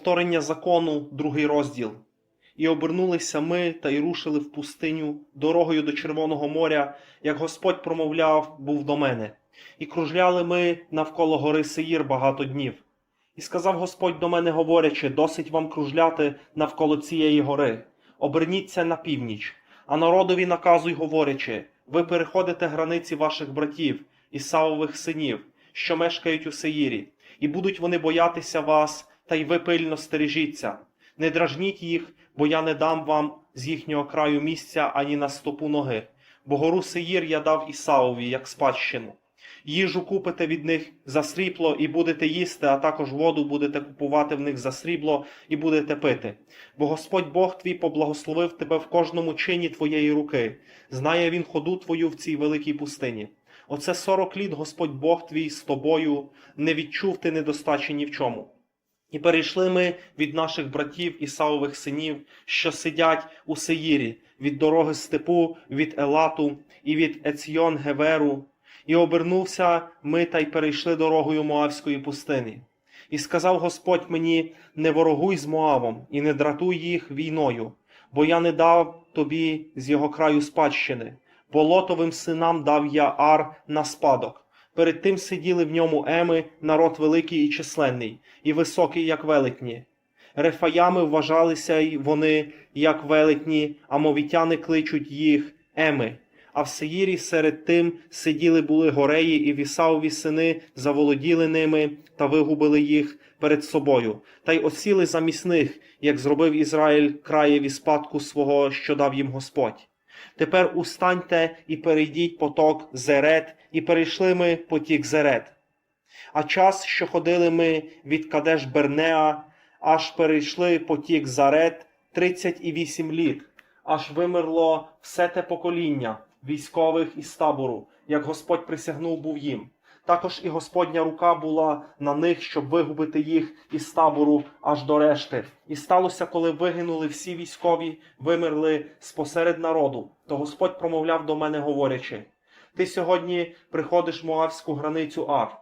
Повторення закону, другий розділ. І обернулися ми та й рушили в пустиню дорогою до Червоного моря, як Господь промовляв, був до мене. І кружляли ми навколо гори Сеїр багато днів. І сказав Господь до мене, говорячи: досить вам кружляти навколо цієї гори, оберніться на північ, а народові наказуй, говорячи: ви переходите границі ваших братів, Ісавових синів, що мешкають у Сеїрі, і будуть вони боятися вас, та й ви пильно стережіться. Не дражніть їх, бо я не дам вам з їхнього краю місця ані на стопу ноги, бо гору Сеїр я дав Ісавові, як спадщину. Їжу купите від них за срібло і будете їсти, а також воду будете купувати в них за срібло і будете пити. Бо Господь Бог твій поблагословив тебе в кожному чині твоєї руки, знає він ходу твою в цій великій пустині. Оце сорок літ Господь Бог твій з тобою, не відчув ти недостачі ні в чому. І перейшли ми від наших братів Ісавових синів, що сидять у Сеїрі, від дороги степу, від Елату і від Еціон Геверу, і обернувся ми та й перейшли дорогою Моавської пустини. І сказав Господь мені: не ворогуй з Моавом і не дратуй їх війною, бо я не дав тобі з його краю спадщини, бо лотовим синам дав я ар на спадок. Перед тим сиділи в ньому еми, народ великий і численний, і високий, як велетні. Рефаями вважалися й вони, як велетні, а мовітяни кличуть їх еми. А в Сеїрі серед тим сиділи були гореї, і вісаові сини заволоділи ними та вигубили їх перед собою, та й осіли замість них, як зробив Ізраїль краєві спадку свого, що дав їм Господь. Тепер устаньте і перейдіть поток Зерет, і перейшли ми потік Зерет. А час, що ходили ми від Кадеш Бернеа, аж перейшли потік Зарет тридцять і вісім літ, аж вимерло все те покоління військових із табору, як Господь присягнув був їм. Також і Господня рука була на них, щоб вигубити їх із табору аж до решти. І сталося, коли вигинули всі військові, вимерли спосеред народу, то Господь промовляв до мене, говорячи: Ти сьогодні приходиш в Моавську границю Ар,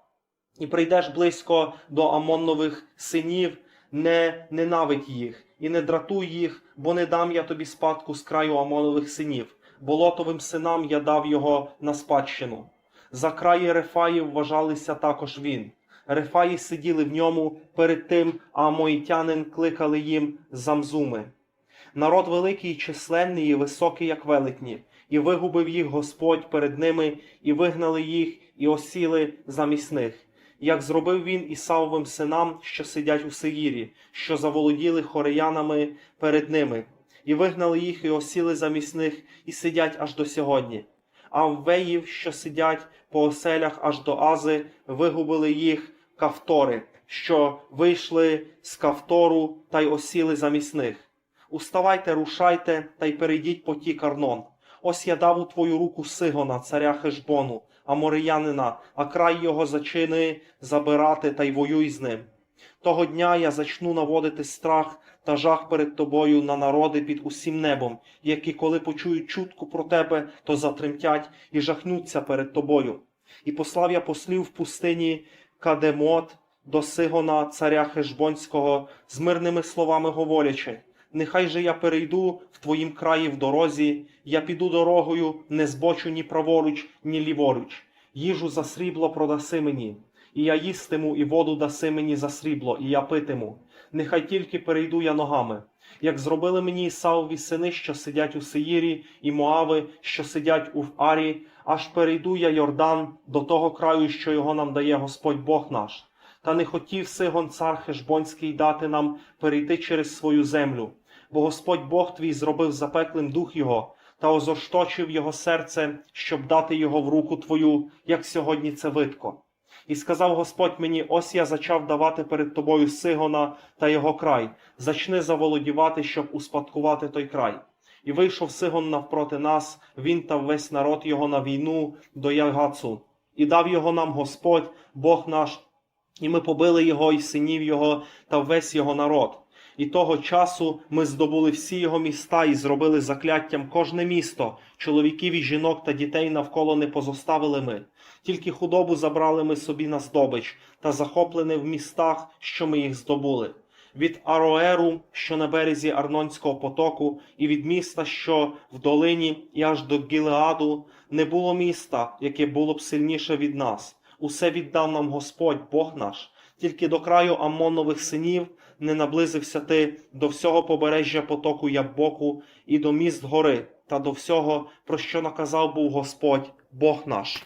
і прийдеш близько до Амоннових синів, не ненавидь їх і не дратуй їх, бо не дам я тобі спадку з краю Амонових синів. Болотовим синам я дав його на спадщину. За краї Рефаїв вважалися також він. Рефаї сиділи в ньому перед тим, а моїтянин кликали їм замзуми. Народ великий, численний і високий, як велетні, і вигубив їх Господь перед ними, і вигнали їх, і осіли замість них. Як зробив він Ісавовим синам, що сидять у Сеїрі, що заволоділи хореянами перед ними, і вигнали їх, і осіли замість них, і сидять аж до сьогодні. А веїв, що сидять по оселях аж до Ази, вигубили їх кавтори, що вийшли з кавтору та й осіли замість них. Уставайте, рушайте та й перейдіть потік Арнон. Ось я дав у твою руку Сигона, царя Хешбону, амориянина, а край його зачини забирати та й воюй з ним. Того дня я зачну наводити страх та жах перед тобою на народи під усім небом, які, коли почують чутку про тебе, то затремтять і жахнуться перед тобою. І послав я послів в пустині Кадемот до Сигона, царя Хешбонського, з мирними словами говорячи: Нехай же я перейду в твоїм краї в дорозі, я піду дорогою, не збочу ні праворуч, ні ліворуч. Їжу за срібло продаси мені, і я їстиму, і воду даси мені за срібло, і я питиму. Нехай тільки перейду я ногами, як зробили мені Ісаові сини, що сидять у Сеїрі, і Моави, що сидять у Арі, аж перейду я Йордан до того краю, що його нам дає Господь Бог наш. Та не хотів Сигон цар Хешбонський дати нам перейти через свою землю, бо Господь Бог твій зробив запеклим дух його та озоршточив його серце, щоб дати його в руку твою, як сьогодні це видко. І сказав Господь мені: ось я зачав давати перед тобою Сигона та його край, зачни заволодівати, щоб успадкувати той край. І вийшов Сигон навпроти нас, він та весь народ його на війну до Ягацу, і дав його нам Господь, Бог наш, і ми побили його і синів його та весь його народ. І того часу ми здобули всі його міста і зробили закляттям кожне місто, чоловіків і жінок та дітей навколо не позоставили ми. Тільки худобу забрали ми собі на здобич та захоплене в містах, що ми їх здобули. від Ароеру, що на березі Арнонського потоку, і від міста, що в долині, і аж до Гілеаду, не було міста, яке було б сильніше від нас. Усе віддав нам Господь, Бог наш, тільки до краю Амонових синів не наблизився ти до всього побережжя потоку Ябоку і до міст гори, та до всього, про що наказав був Господь, Бог наш.